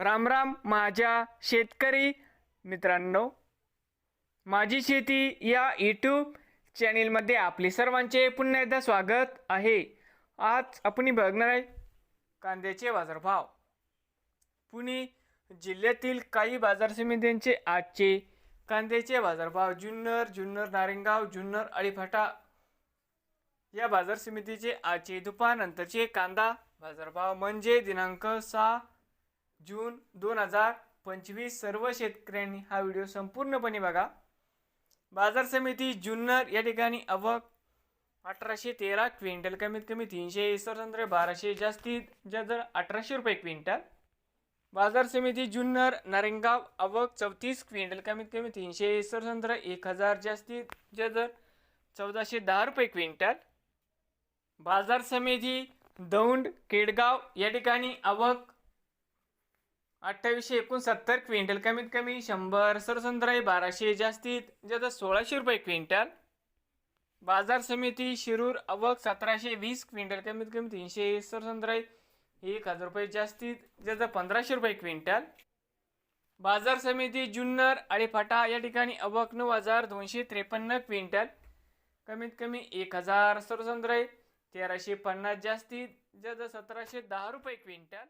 रामराम माझ्या शेतकरी मित्रांनो माझी शेती या यूट्यूब चॅनेलमध्ये आपले सर्वांचे पुन्हा एकदा स्वागत आहे. आज आपण बघणार आहे कांद्याचे बाजारभाव. पुणे जिल्ह्यातील काही बाजार समित्यांचे आजचे कांद्याचे बाजारभाव जुन्नर जुन्नर नारेंगाव जुन्नर अळीफाटा या बाजार समितीचे आजचे दुपारनंतरचे कांदा बाजारभाव म्हणजे दिनांक सहा जून दोन हजार पंचवीस सर्व शेतकऱ्यांनी हा व्हिडिओ संपूर्णपणे बघा. बाजार समिती जुन्नर या ठिकाणी आवक अठराशे तेरा क्विंटल कमीत कमी तीनशे सरसंद्रे बाराशे जास्तीत जास्त अठराशे रुपये क्विंटल. बाजार समिती जुन्नर नारेंगाव आवक चौतीस क्विंटल कमीत कमी तीनशे सरसंद्र एक हजार जास्तीत जास्त चौदाशे दहा रुपये क्विंटल. बाजार समिती दौंड केडगाव या ठिकाणी आवक अठ्ठावीसशे एकोणसत्तर क्विंटल कमीत कमी शंभर सरसंद्राई बाराशे जास्तीत जास्त सोळाशे रुपये क्विंटल. बाजार समिती शिरूर अवक सतराशे वीस क्विंटल कमीत कमी तीनशे सरसंद्राई एक हजार रुपये जास्तीत ज्याचा पंधराशे रुपये क्विंटल. बाजार समिती जुन्नर आळेफाटा या ठिकाणी अवक नऊ हजार दोनशे त्रेपन्न क्विंटल. कमीत कमी एक हजार सरसंद्राई तेराशे पन्नास जास्तीत ज्याचा सतराशे दहा रुपये क्विंटल.